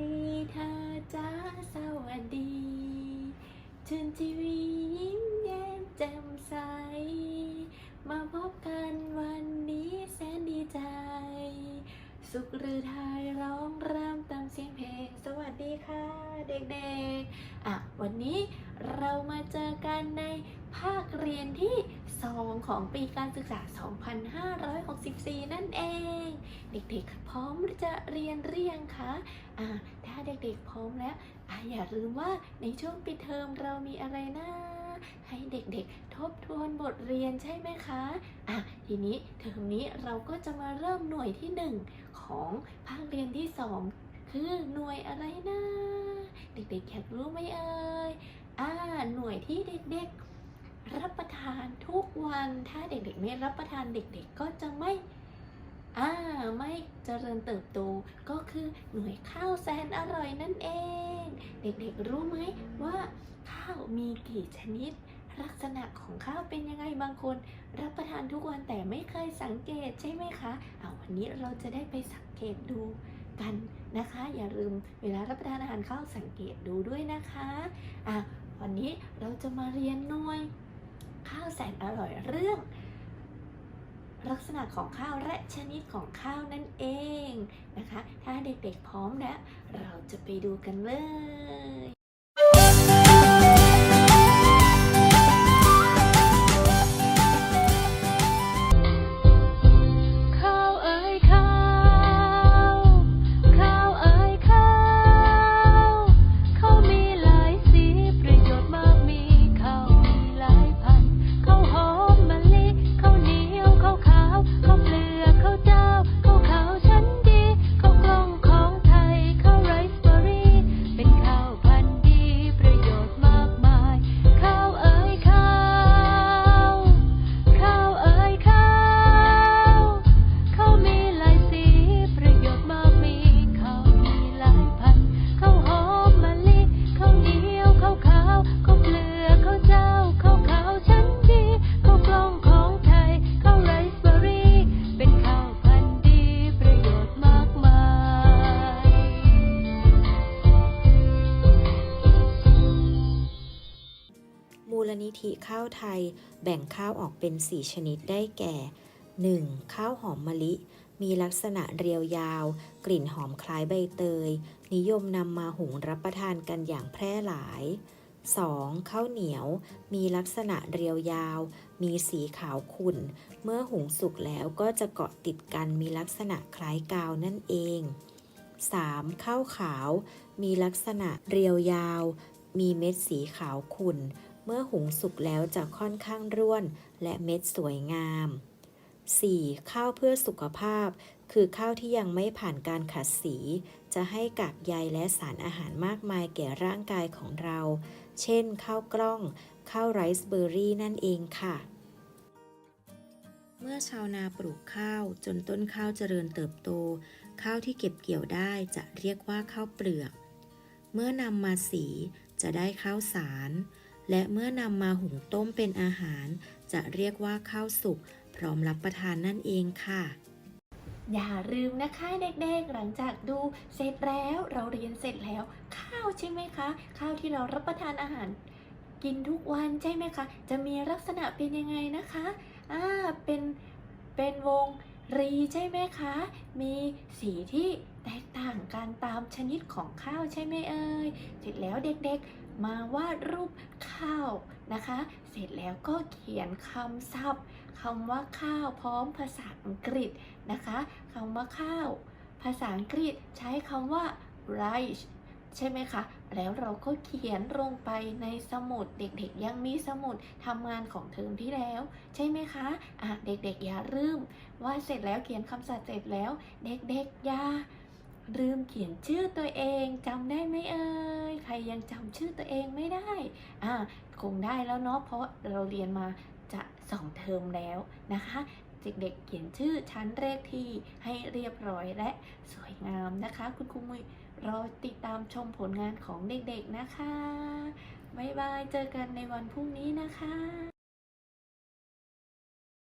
ดีเธอจ้าสวัสดีชื่นชีวียิ้มแย้มแจ่มใส มาพบกันวันนี้แสนดีใจ สุขหรือไทยร้องรำตามเสียงเพลง สวัสดีค่ะเด็กๆ อะ วันนี้เรามาเจอกันในภาคเรียนที่ 2 ของปีการศึกษา 2564 นั่นเอง เด็กๆ พร้อมจะเรียนเรียงคะอะถ้าเด็กๆ พร้อมแล้วออย่าลืมว่าในช่วงปิดเทอมเรามีอะไรนะให้เด็กๆ ทบทวนบทเรียนใช่ไหมคะ อะ ทีนี้เทอมนี้เราก็จะมาเริ่มหน่วยที่ 1 ของภาคเรียนที่ 2 คือหน่วยอะไรนะ เด็กๆอยากรู้ไหมเอ่ย อ่า หน่วยที่เด็กๆ รับประทานทุกวันถ้าเด็กๆไม่รับประทานเด็กๆก็จะไม่อ่าไม่เจริญเติบโตก็คือหน่วยข้าวแสนอร่อยนั่นเอง เด็กๆรู้ไหมว่าข้าวมีกี่ชนิด ลักษณะของข้าวเป็นยังไงบางคน รับประทานทุกวันแต่ไม่เคยสังเกตใช่ไหมคะเอาวันนี้เราจะได้ไปสังเกตดูกันนะคะ อย่าลืมเวลารับประทานอาหารข้าวสังเกตดูด้วยนะคะอะวันนี้เราจะมาเรียนหน่วย ข้าวแสนอร่อยเรื่อง ลักษณะของข้าวและชนิดของข้าวนั่นเองนะคะ ถ้าเด็กๆพร้อมแล้ว เราจะไปดูกันเลย นิธิข้าวไทย แบ่งข้าวออกเป็น 4 ชนิดได้แก่ 1. ข้าวหอมมะลิ มีลักษณะเรียวยาว กลิ่นหอมคล้ายใบเตย นิยมนำมาหุงรับประทานกันอย่างแพร่หลาย 2. ข้าวเหนียว มีลักษณะเรียวยาว มีสีขาวขุ่น เมื่อหุงสุกแล้วก็จะเกาะติดกันมีลักษณะคล้ายกาวนั่นเอง 3. ข้าวขาว มีลักษณะเรียวยาว มีเม็ดสีขาวขุ่น เมื่อหุงสุกแล้วจะค่อนข้างร่วน และเม็ดสวยงาม 4. ข้าวเพื่อสุขภาพ คือข้าวที่ยังไม่ผ่านการขัดสี จะให้กากใยและสารอาหารมากมายแก่ร่างกายของเรา เช่น ข้าวกล้อง ข้าวไรซ์เบอร์รี่นั่นเองค่ะ เมื่อชาวนาปลูกข้าวจนต้นข้าวเจริญเติบโต ข้าวที่เก็บเกี่ยวได้จะเรียกว่าข้าวเปลือก เมื่อนำมาสีจะได้ข้าวสาร และเมื่อนำมาหุงต้มเป็นอาหาร จะเรียกว่าข้าวสุกพร้อมรับประทานนั่นเองค่ะ อย่าลืมนะคะเด็กๆ หลังจากดูเสร็จแล้วเราเรียนเสร็จแล้ว ข้าวใช่ไหมคะ ข้าวที่เรารับประทานอาหาร กินทุกวันใช่ไหมคะ จะมีลักษณะเป็นยังไงนะคะอ่าเป็นเป็นวงรีใช่ไหมคะ มีสีที่แตก ต่างกันตามชนิดของข้าวใช่ไหมเอ่ย เสร็จแล้วเด็กๆ มาวาดรูปข้าวนะคะ เสร็จแล้วก็เขียนคำศัพท์คำว่าข้าวพร้อมภาษาอังกฤษนะคะคำว่าข้าว ภาษาอังกฤษใช้คำว่า rice ใช่ไหมคะ แล้วเราก็เขียนลงไปในสมุด เด็กๆ ยังมีสมุดทำงานของเทอมที่แล้ว ใช่ไหมคะ อะ เด็กๆ อย่าลืมว่าเสร็จแล้วเขียนคำศัพท์เสร็จแล้ว เด็กๆ อย่า ลืมเขียนชื่อตัวเองจำได้ไหมเอ่ยใครยังจำชื่อตัวเองไม่ได้อะคงได้แล้วเนาะเพราะเราเรียนมาจะสองเทอมแล้วนะคะเด็กๆเขียนชื่อชั้นเลขที่ให้เรียบร้อยและสวยงามนะคะ คุณครูมุยรอติดตามชมผลงานของเด็กๆนะคะ บ๊ายบาย เจอกันในวันพรุ่งนี้นะคะ